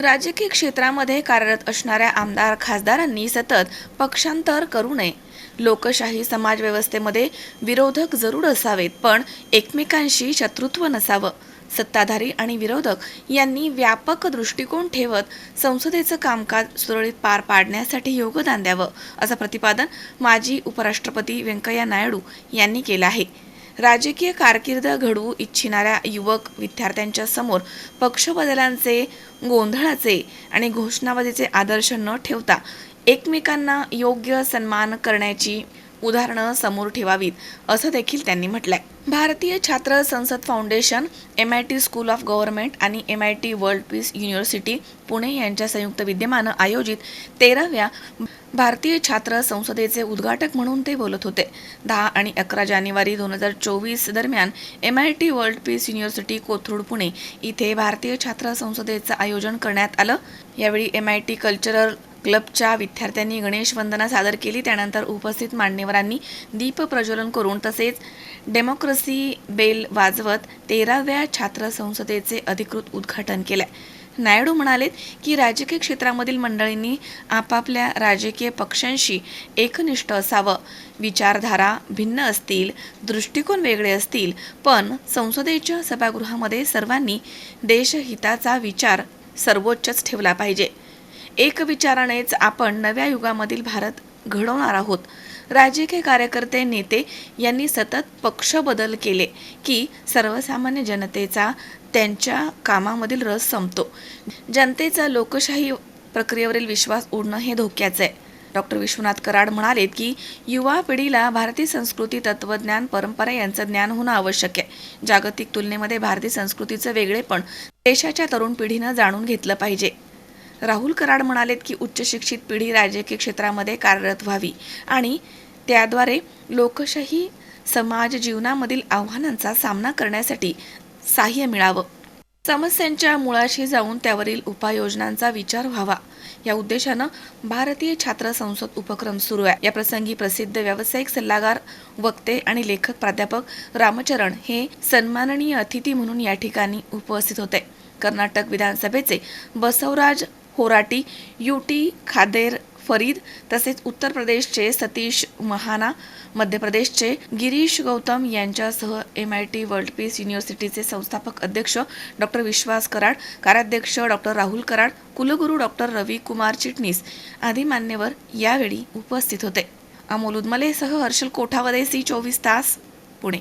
राजकीय क्षेत्रामध्ये कार्यरत असणाऱ्या आमदार खासदारांनी सतत पक्षांतर करू नये. लोकशाही समाजव्यवस्थेमध्ये विरोधक जरूर असावेत पण एकमेकांशी शत्रुत्व नसावं. सत्ताधारी आणि विरोधक यांनी व्यापक दृष्टिकोन ठेवत संसदेचं कामकाज सुरळीत पार पाडण्यासाठी योगदान द्यावं असं प्रतिपादन माजी उपराष्ट्रपती व्यंकय्या नायडू यांनी केलं आहे. राजकीय कारकीर्द घडवू इच्छिणाऱ्या युवक विद्यार्थ्यांच्या समोर पक्षबदलांचे गोंधळाचे आणि घोषणाबाजीचे आदर्श न ठेवता एकमेकांना योग्य सन्मान करण्याची उदाहरणं समोर ठेवावीत असं देखील त्यांनी म्हटलंय. Bharatiya Chhatra Sansad foundation M I T school of government आणि M I T world peace university Pune यांच्या संयुक्त विद्यमानं आयोजित तेराव्या भारतीय छात्र संसदेचे उद्घाटक म्हणून ते बोलत होते. दहा आणि अकरा जानेवारी दोन हजार चोवीस दरम्यान M I T world peace university Kothrud Pune इथे भारतीय छात्र संसदेचं आयोजन करण्यात आलं. यावेळी एम आय टी कल्चरल क्लबच्या विद्यार्थ्यांनी गणेश वंदना सादर केली. त्यानंतर उपस्थित मान्यवरांनी दीप प्रज्वलन करून तसेच डेमोक्रेसी बेल वाजवत तेराव्या छात्र संसदेचे अधिकृत उद्घाटन केले. नायडू म्हणालेत की राजकीय क्षेत्रामधील मंडळींनी आपापल्या राजकीय पक्षांशी एकनिष्ठ असावं. विचारधारा भिन्न असतील दृष्टिकोन वेगळे असतील पण संसदेच्या सभागृहामध्ये सर्वांनी देशहिताचा विचार सर्वोच्चच ठेवला पाहिजे. एक विचारानेच आपण नव्या युगामधील भारत घडवणार आहोत. राजकीय कार्यकर्ते नेते यांनी सतत पक्ष बदल केले की सर्वसामान्य जनतेचा त्यांच्या कामामधील रस संपतो. जनतेचा लोकशाही प्रक्रियेवरील विश्वास उडणं हे धोक्याचं आहे. डॉक्टर विश्वनाथ कराड म्हणालेत की युवा पिढीला भारतीय संस्कृती तत्वज्ञान परंपरा यांचं ज्ञान होणं आवश्यक आहे. जागतिक तुलनेमध्ये भारतीय संस्कृतीचं वेगळेपण देशाच्या तरुण पिढीनं जाणून घेतलं पाहिजे. राहुल कराड म्हणालेत की उच्च शिक्षित पिढी राजकीय क्षेत्रामध्ये कार्यरत व्हावी आणि त्याद्वारे लोकशाही समाज जीवनामधील आव्हानांचा सामना करण्यासाठी सहाय्य मिळावं. समस्यांच्या मुळाशी जाऊन त्यावरील उपाययोजनांचा विचार व्हावा. या उद्देशानं भारतीय छात्र संसद उपक्रम सुरू आहे. या प्रसंगी प्रसिद्ध व्यावसायिक सल्लागार वक्ते आणि लेखक प्राध्यापक रामचरण हे सन्माननीय अतिथी म्हणून या ठिकाणी उपस्थित होते. कर्नाटक विधानसभेचे बसवराज होराटी युटी खादेर फरीद तसेच उत्तर प्रदेशचे सतीश महाना मध्य प्रदेशचे गिरीश गौतम यांच्यासह M I T world peace युनिव्हर्सिटीचे संस्थापक अध्यक्ष डॉक्टर विश्वास कराड कार्याध्यक्ष डॉक्टर राहुल कराड कुलगुरू डॉक्टर रवी कुमार चिटणीस आदी मान्यवर यावेळी उपस्थित होते. अमोल उदमलेसह हर्षल कोठावदे सी चोवीस तास पुणे.